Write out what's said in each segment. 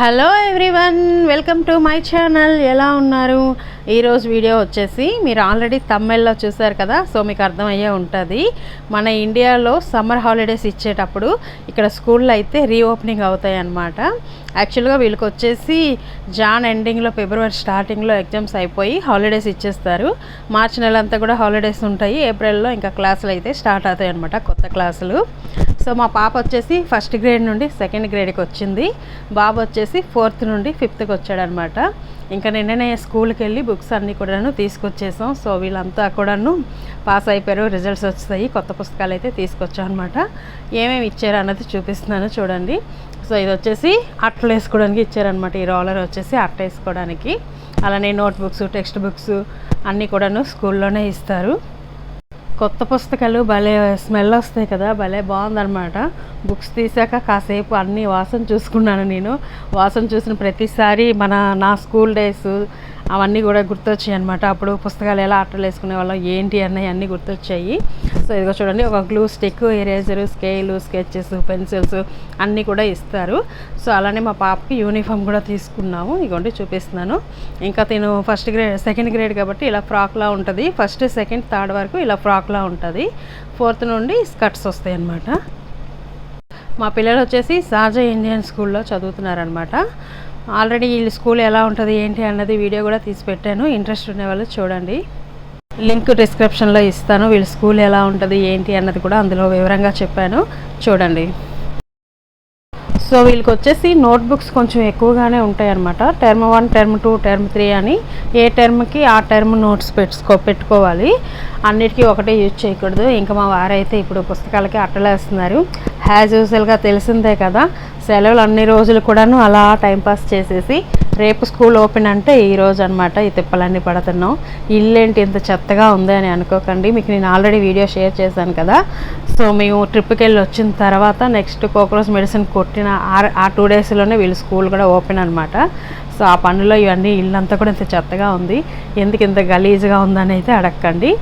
Hello everyone welcome to my channel. ఎలా ఉన్నారు? ఈరోజు వీడియో వచ్చేసి మీరు ఆల్రెడీ తమిళ్ళో చూసారు కదా సో మీకు అర్థమయ్యే ఉంటుంది. మన ఇండియాలో సమ్మర్ హాలిడేస్ ఇచ్చేటప్పుడు ఇక్కడ స్కూల్లో అయితే రీఓపెనింగ్ అవుతాయి అన్నమాట. యాక్చువల్గా వీళ్ళకి వచ్చేసి జాన్ ఎండింగ్లో ఫిబ్రవరి స్టార్టింగ్లో ఎగ్జామ్స్ అయిపోయి హాలిడేస్ ఇచ్చేస్తారు. మార్చి నెల అంతా కూడా హాలిడేస్ ఉంటాయి. ఏప్రిల్లో ఇంకా క్లాసులు అయితే స్టార్ట్ అవుతాయి అనమాట కొత్త క్లాసులు. సో మా పాప వచ్చేసి ఫస్ట్ గ్రేడ్ నుండి సెకండ్ గ్రేడ్కి వచ్చింది. బాబు వచ్చేసి ఫోర్త్ నుండి ఫిఫ్త్కి వచ్చాడనమాట. ఇంకా నిన్ననే స్కూల్కి వెళ్ళి బుక్స్ అన్నీ కూడాను తీసుకొచ్చేసాం. సో వీళ్ళంతా కూడాను పాస్ అయిపోయారు. రిజల్ట్స్ వస్తాయి కొత్త పుస్తకాలు అయితే తీసుకొచ్చాం అనమాట ఏమేమి ఇచ్చారు అన్నది చూపిస్తున్నాను చూడండి. సో ఇది వచ్చేసి అట్టలు వేసుకోవడానికి ఇచ్చారనమాట. ఈ రోలర్ వచ్చేసి అట్ట వేసుకోవడానికి అలానే నోట్బుక్స్ టెక్స్ట్ బుక్స్ అన్నీ కూడాను స్కూల్లోనే ఇస్తారు. కొత్త పుస్తకాలు భలే స్మెల్ వస్తాయి కదా భలే బాగుందన్నమాట. బుక్స్ తీసాక కాసేపు అన్ని వాసన చూసుకున్నాను నేను. వాసన చూసిన ప్రతిసారి మన నా స్కూల్ డేస్ అవన్నీ కూడా గుర్తొచ్చాయి అనమాట అప్పుడు పుస్తకాలు ఎలా ఆటలు వేసుకునే వాళ్ళం ఏంటి అన్నవి అన్నీ గుర్తొచ్చాయి. సో ఇదిగో చూడండి ఒక glue stick eraser scale sketches pencils అన్నీ కూడా ఇస్తారు. సో అలానే మా పాపకి యూనిఫామ్ కూడా తీసుకున్నాము. ఇగోండి చూపిస్తున్నాను. ఇంకా తిను ఫస్ట్ గ్రేడ్ సెకండ్ గ్రేడ్ కాబట్టి ఇలా ఫ్రాక్లా ఉంటుంది. ఫస్ట్ సెకండ్ థర్డ్ వరకు ఇలా ఫ్రాక్లా ఉంటుంది. ఫోర్త్ నుండి స్కర్ట్స్ వస్తాయి అన్నమాట. మా పిల్లలు వచ్చేసి సాజా ఇండియన్ స్కూల్లో చదువుతున్నారనమాట ఆల్రెడీ వీళ్ళు స్కూల్ ఎలా ఉంటుంది ఏంటి అన్నది వీడియో కూడా తీసి పెట్టాను. ఇంట్రెస్ట్ ఉండే వాళ్ళు చూడండి. లింక్ డిస్క్రిప్షన్లో ఇస్తాను. వీళ్ళ స్కూల్ ఎలా ఉంటుంది ఏంటి అన్నది కూడా అందులో వివరంగా చెప్పాను. చూడండి. సో వీళ్ళకి వచ్చేసి నోట్బుక్స్ కొంచెం ఎక్కువగానే ఉంటాయి అనమాట term one term two term three అని ఏ టర్మ్కి ఆ టర్మ్ నోట్స్ పెట్టుకో పెట్టుకోవాలి. అన్నిటికీ ఒకటే యూజ్ చేయకూడదు. ఇంకా మా వారైతే ఇప్పుడు పుస్తకాలకి అట్టలేస్తున్నారు. హ్యాజ్ యూజువల్గా తెలిసిందే కదా. సెలవులు అన్ని రోజులు కూడాను అలా టైంపాస్ చేసేసి రేపు స్కూల్ ఓపెన్ అంటే ఈ రోజు అనమాట ఈ తిప్పలన్నీ పడుతున్నాం. ఇల్లేంటి ఇంత చెత్తగా ఉంది అని అనుకోకండి. మీకు నేను ఆల్రెడీ వీడియో షేర్ చేశాను కదా. సో మేము ట్రిప్కి వెళ్ళి వచ్చిన తర్వాత నెక్స్ట్ కోక్రోస్ మెడిసిన్ కొట్టిన ఆ- ఆ టూ డేస్లోనే వీళ్ళు స్కూల్ కూడా ఓపెన్ అనమాట సో ఆ పనుల్లో ఇవన్నీ ఇల్లంతా కూడా ఇంత చెత్తగా ఉంది. ఎందుకు ఇంత గలీజ్గా ఉందని అయితే అడగండి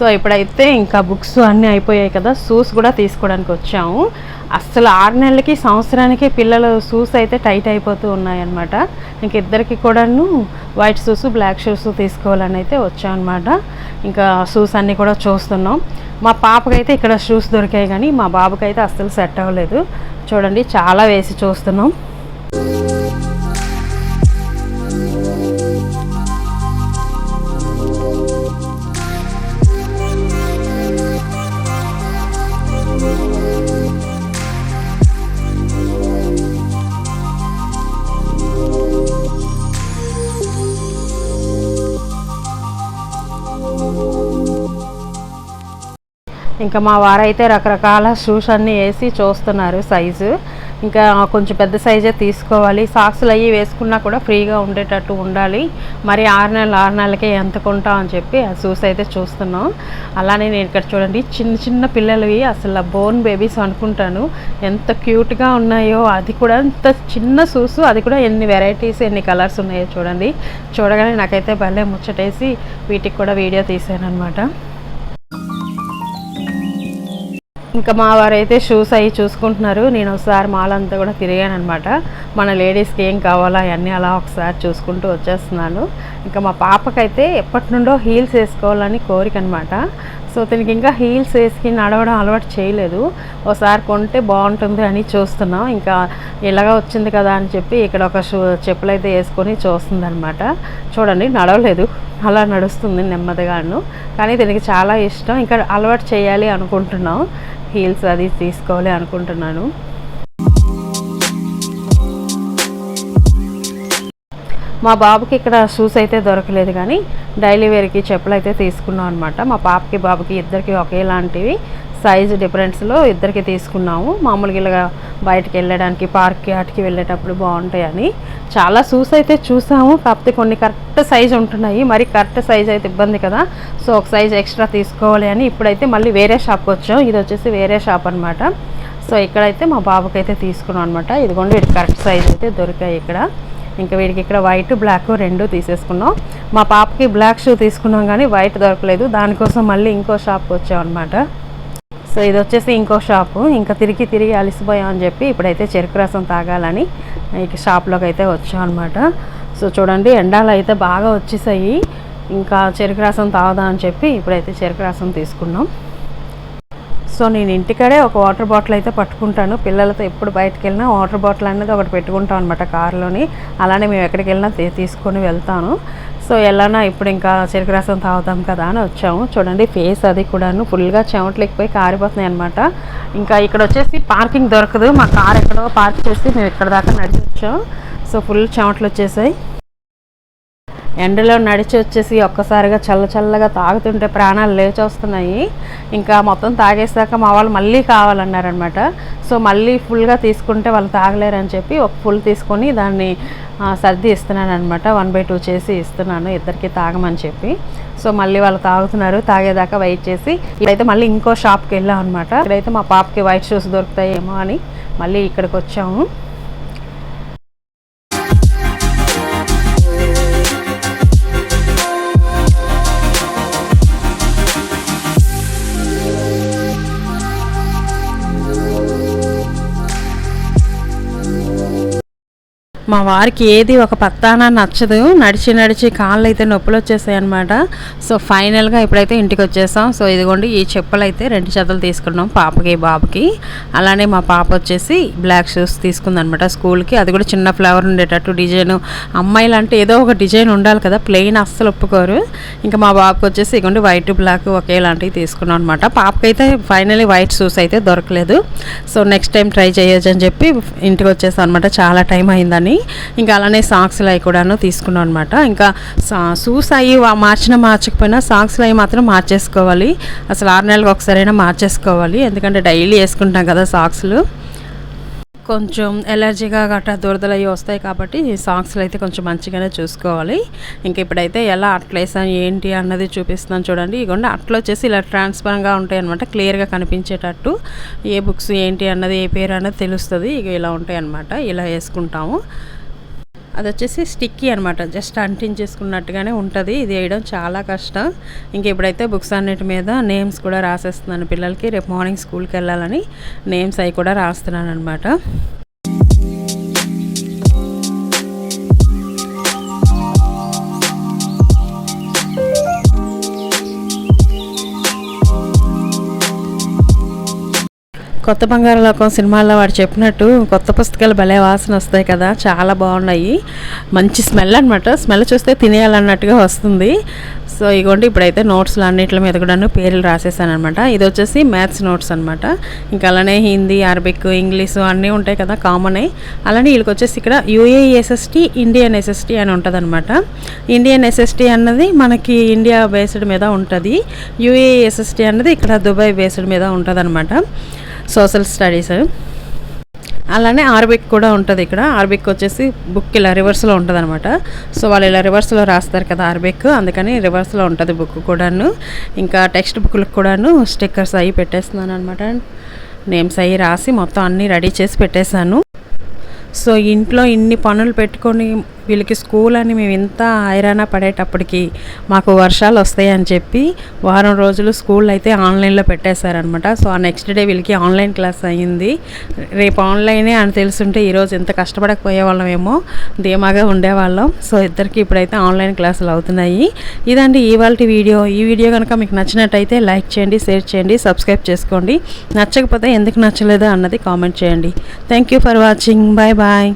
సో ఇప్పుడైతే ఇంకా బుక్స్ అన్నీ అయిపోయాయి కదా. షూస్ కూడా తీసుకోవడానికి వచ్చాము. అస్సలు ఆరు నెలలకి సంవత్సరానికి పిల్లలు షూస్ అయితే టైట్ అయిపోతూ ఉన్నాయన్నమాట. ఇంక ఇద్దరికి కూడాను వైట్ షూస్ బ్లాక్ షూస్ తీసుకోవాలని అయితే వచ్చామన్నమాట ఇంకా షూస్ అన్నీ కూడా చూస్తున్నాం. మా పాపకైతే ఇక్కడ షూస్ దొరికాయి కానీ మా బాబుకైతే అస్సలు సెట్ అవ్వలేదు. చూడండి చాలా వేసి చూస్తున్నాం. ఇంకా మా వారైతే రకరకాల షూస్ అన్నీ వేసి చూస్తున్నారు సైజు. ఇంకా కొంచెం పెద్ద సైజే తీసుకోవాలి. సాక్స్లు అవి వేసుకున్నా కూడా ఫ్రీగా ఉండేటట్టు ఉండాలి. మరి ఆరు నెలలు ఆరు నెలలకే ఎంత కొంటాం అని చెప్పి ఆ షూస్ అయితే చూస్తున్నాం. అలానే నేను ఇక్కడ చూడండి చిన్న చిన్న పిల్లలవి అసలు బోన్ బేబీస్ అనుకుంటాను. ఎంత క్యూట్గా ఉన్నాయో అది కూడా అంత చిన్న షూస్ అది కూడా ఎన్ని వెరైటీస్ ఎన్ని కలర్స్ ఉన్నాయో చూడండి. చూడగానే నాకైతే భలే ముచ్చటేసి వీటికి కూడా వీడియో తీసాను అనమాట ఇంకా మా వారైతే షూస్ అవి చూసుకుంటున్నారు. నేను ఒకసారి మాలంతా కూడా తిరిగాను అనమాట మన లేడీస్కి ఏం కావాలో అవన్నీ అలా ఒకసారి చూసుకుంటూ వచ్చేస్తున్నాను. ఇంకా మా పాపకైతే ఎప్పటి నుండో హీల్స్ వేసుకోవాలని కోరిక అనమాట సో తనకి ఇంకా హీల్స్ వేసుకుని నడవడం అలవాటు చేయలేదు. ఒకసారి కొంటే బాగుంటుంది అని చూస్తున్నాం. ఇంకా ఇలాగా వచ్చింది కదా అని చెప్పి ఇక్కడ ఒక షూ చెప్పులు అయితే వేసుకొని చూస్తుంది అనమాట చూడండి నడవలేదు. అలా నడుస్తుంది నెమ్మదిగాను. కానీ దీనికి చాలా ఇష్టం. ఇంకా అలవాటు చేయాలి అనుకుంటున్నాం. హీల్స్ అది తీసుకోవాలి అనుకుంటున్నాను. మా బాబుకి ఇక్కడ షూస్ అయితే దొరకలేదు కానీ డైలీ వేర్కి చెప్పులు అయితే తీసుకున్నాం అనమాట మా పాపకి బాబుకి ఇద్దరికి ఒకేలాంటివి. సైజు డిఫరెన్స్లో ఇద్దరికి తీసుకున్నాము. మామూలుగా ఇలాగా బయటికి వెళ్ళడానికి పార్క్కి వాటికి వెళ్ళేటప్పుడు బాగుంటాయని. చాలా షూస్ అయితే చూసాము. కాకపోతే కొన్ని కరెక్ట్ సైజ్ ఉంటున్నాయి. మరి కరెక్ట్ సైజ్ అయితే ఇబ్బంది కదా. సో ఒక సైజ్ ఎక్స్ట్రా తీసుకోవాలి అని ఇప్పుడైతే మళ్ళీ వేరే షాప్కి వచ్చాం. ఇది వచ్చేసి వేరే షాప్ అనమాట సో ఇక్కడైతే మా బాబుకి అయితే తీసుకున్నాం అనమాట ఇదిగోండి వీడికి కరెక్ట్ సైజ్ అయితే దొరికాయి ఇక్కడ. ఇంకా వీడికి ఇక్కడ వైట్ బ్లాక్ రెండు తీసేసుకున్నాం. మా పాపకి బ్లాక్ షూ తీసుకున్నాం కానీ వైట్ దొరకలేదు. దానికోసం మళ్ళీ ఇంకో షాప్కి వచ్చాం అనమాట సో ఇది వచ్చేసి ఇంకో షాపు. ఇంకా తిరిగి తిరిగి అలసిపోయాం అని చెప్పి ఇప్పుడైతే చెరుకు రసం తాగాలని ఇక షాప్లోకి అయితే వచ్చాం అనమాట సో చూడండి ఎండాలు అయితే బాగా వచ్చేసాయి. ఇంకా చెరుకు రసం తాగుదాం అని చెప్పి ఇప్పుడైతే చెరుకు రసం తీసుకున్నాం. సో నేను ఇంటికాడే ఒక వాటర్ బాటిల్ అయితే పట్టుకుంటాను. పిల్లలతో ఎప్పుడు బయటకు వెళ్ళినా వాటర్ బాటిల్ అనేది ఒకటి పెట్టుకుంటాం అనమాట కారులోని. అలానే మేము ఎక్కడికి వెళ్ళినా తీసుకొని వెళ్తాను. సో ఎలానా ఇప్పుడు ఇంకా చెరుకు రసం తాగుతాం కదా అని వచ్చాము. చూడండి ఫేస్ అది కూడాను ఫుల్గా చెమట్లేకపోయి కారిపోతున్నాయి అనమాట ఇంకా ఇక్కడ వచ్చేసి పార్కింగ్ దొరకదు. మా కార్ ఎక్కడో పార్క్ చేసి మేము ఇక్కడ దాకా నడిచి వచ్చాం సో ఫుల్ చెమటలు వచ్చేసాయి. ఎండలో నడిచి వచ్చేసి ఒక్కసారిగా చల్ల చల్లగా తాగుతుంటే ప్రాణాలు లేచి వస్తున్నాయి. ఇంకా మొత్తం తాగేసాక మా వాళ్ళు మళ్ళీ కావాలన్నారనమాట సో మళ్ళీ ఫుల్గా తీసుకుంటే వాళ్ళు తాగలేరని చెప్పి ఒక ఫుల్ తీసుకొని దాన్ని సర్ది ఇస్తున్నాను అనమాట వన్ బై టూ చేసి ఇస్తున్నాను ఇద్దరికి తాగమని చెప్పి. సో మళ్ళీ వాళ్ళు తాగుతున్నారు. తాగేదాకా వెయిట్ చేసి ఇప్పుడైతే మళ్ళీ ఇంకో షాప్కి వెళ్ళాం అనమాట ఇక్కడైతే మా పాపకి వైట్ షూస్ దొరుకుతాయేమో అని మళ్ళీ ఇక్కడికి వచ్చాము. మా వారికి ఏది ఒక పత్తాన నచ్చదు. నడిచి నడిచి కాళ్ళు అయితే నొప్పులు వచ్చేసాయి అనమాట సో ఫైనల్గా ఇప్పుడైతే ఇంటికి వచ్చేసాం సో ఇదిగోండి ఈ చెప్పులు అయితే రెండు జతలు తీసుకున్నాం పాపకి బాబుకి. అలానే మా పాప వచ్చేసి బ్లాక్ షూస్ తీసుకుందనమాట స్కూల్కి. అది కూడా చిన్న ఫ్లవర్ ఉండేటట్టు డిజైన్. అమ్మాయిలు అంటే ఏదో ఒక డిజైన్ ఉండాలి కదా ప్లెయిన్ అస్సలు ఒప్పుకోరు. ఇంకా మా బాబుకి వచ్చేసి ఇదిగోండి వైట్ బ్లాక్ ఒకేలాంటివి తీసుకున్నాం అనమాట పాపకైతే ఫైనలీ వైట్ షూస్ అయితే దొరకలేదు. సో నెక్స్ట్ టైం ట్రై చేయొచ్చు అని చెప్పి ఇంటికి వచ్చేసాం అనమాట చాలా టైం అయిందని. ఇంకా అలానే సాక్స్లు అవి కూడాను తీసుకున్నాం అనమాట ఇంకా షూస్ అవి మార్చిన మార్చకపోయినా సాక్స్లు అవి మాత్రం మార్చేసుకోవాలి. అసలు ఆరు నెలలకు ఒకసారైనా మార్చేసుకోవాలి. ఎందుకంటే డైలీ వేసుకుంటాం కదా సాక్స్లు. కొంచెం ఎలర్జీగా గట్రా దురదలు అవి వస్తాయి కాబట్టి ఈ సాక్స్లు అయితే కొంచెం మంచిగానే చూసుకోవాలి. ఇంకా ఇప్పుడైతే ఎలా అట్లేసాను ఏంటి అన్నది చూపిస్తున్నాను చూడండి. ఇగోండి అట్లా వచ్చేసి ఇలా ట్రాన్స్పరెంట్గా ఉంటాయి అనమాట క్లియర్గా కనిపించేటట్టు. ఏ బుక్స్ ఏంటి అన్నది ఏ పేరు అన్నది తెలుస్తుంది. ఇక ఇలా ఉంటాయి అనమాట ఇలా వేసుకుంటాము. అది వచ్చేసి స్టిక్కీ అనమాట జస్ట్ అంటించేసుకున్నట్టుగానే ఉంటుంది. ఇది వేయడం చాలా కష్టం. ఇంక ఇప్పుడైతే బుక్స్ అన్నిటి మీద నేమ్స్ కూడా రాసేస్తున్నాను పిల్లలకి రేపు మార్నింగ్ స్కూల్కి వెళ్ళాలని నేమ్స్ అవి కూడా రాస్తున్నాను అనమాట కొత్త బంగారు లోకం సినిమాల్లో వాడు చెప్పినట్టు కొత్త పుస్తకాలు భలే వాసన వస్తాయి కదా చాలా బాగున్నాయి. మంచి స్మెల్ అనమాట స్మెల్ చూస్తే తినేయాలన్నట్టుగా వస్తుంది. సో ఇగోండి ఇప్పుడైతే నోట్స్లు అన్నింటి మీద కూడా పేర్లు రాసేసాను అనమాట ఇది వచ్చేసి మ్యాథ్స్ నోట్స్ అనమాట ఇంకా అలానే హిందీ అరబిక్ ఇంగ్లీషు అన్నీ ఉంటాయి కదా కామన్ అలానే వీళ్ళకి వచ్చేసి ఇక్కడ యూఏఎస్ఎస్టీ ఇండియన్ ఎస్ఎస్టీ అని ఉంటుంది అనమాట ఇండియన్ ఎస్ఎస్టీ అన్నది మనకి ఇండియా బేస్డ్ మీద ఉంటుంది. యూఏఎస్ఎస్టీ అన్నది ఇక్కడ దుబాయ్ బేస్డ్ మీద ఉంటుంది అనమాట సోషల్ స్టడీస్. అలానే ఆర్బిక్ కూడా ఉంటుంది ఇక్కడ. ఆర్బిక్ వచ్చేసి బుక్ ఇలా రివర్స్లో ఉంటుంది అనమాట సో వాళ్ళు ఇలా రివర్స్లో రాస్తారు కదా ఆర్బిక్. అందుకని రివర్స్లో ఉంటుంది బుక్ కూడాను. ఇంకా టెక్స్ట్ బుక్లకు కూడాను స్టిక్కర్స్ అవి పెట్టేస్తున్నాను అనమాట నేమ్స్ అవి రాసి మొత్తం అన్నీ రెడీ చేసి పెట్టేశాను. సో ఇంట్లో ఇన్ని పనులు పెట్టుకొని వీళ్ళకి స్కూల్ అని మేము ఇంత ఐరాణ పడేటప్పటికి మాకు వర్షాలు వస్తాయని చెప్పి వారం రోజులు స్కూల్ అయితే ఆన్లైన్లో పెట్టేశారనమాట సో ఆ నెక్స్ట్ డే వీళ్ళకి ఆన్లైన్ క్లాస్ అయ్యింది. రేపు ఆన్లైనే అని తెలుసుంటే ఈరోజు ఎంత కష్టపడకపోయే వాళ్ళమేమో ధీమాగా ఉండేవాళ్ళం. సో ఇద్దరికి ఇప్పుడైతే ఆన్లైన్ క్లాసులు అవుతున్నాయి. ఇదండి ఇవాళ వీడియో. ఈ వీడియో కనుక మీకు నచ్చినట్టయితే లైక్ చేయండి షేర్ చేయండి సబ్స్క్రైబ్ చేసుకోండి. నచ్చకపోతే ఎందుకు నచ్చలేదు అన్నది కామెంట్ చేయండి. Thank you for watching. Bye bye.